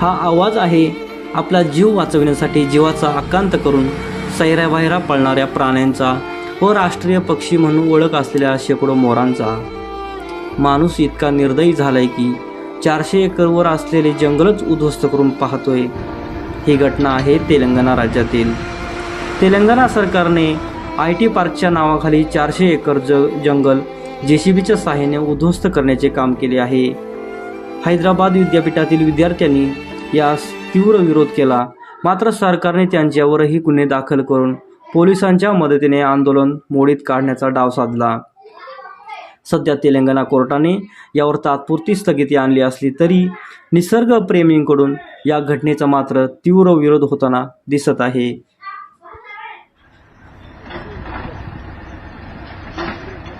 हा आवाज आहे आपला जीव वाचविण्यासाठी जीवाचा आकांत करून सैराबाहेरा पळणाऱ्या प्राण्यांचा व राष्ट्रीय पक्षी म्हणून ओळख असलेल्या शेकडो मोरांचा. माणूस इतका निर्दयी झालाय की चारशे एकरवर असलेले जंगलच उद्ध्वस्त करून पाहतोय. ही घटना आहे तेलंगणा राज्यातील. तेलंगणा सरकारने आय टी पार्कच्या नावाखाली चारशे एकर ज जंगल जे सी बीच्या सहाय्याने उद्ध्वस्त करण्याचे काम केले आहे. हैदराबाद विद्यापीठातील विद्यार्थ्यांनी यास तीव्र विरोध केला. मात्र सरकारने त्यांच्यावरही गुन्हे दाखल करून पोलिसांच्या मदतीने आंदोलन मोडीत काढण्याचा डाव साधला. सध्या तेलंगणा कोर्टाने यावर तात्पुरती स्थगिती आणली असली तरी निसर्गप्रेमींकडून या घटनेचा मात्र तीव्र विरोध होताना दिसत आहे.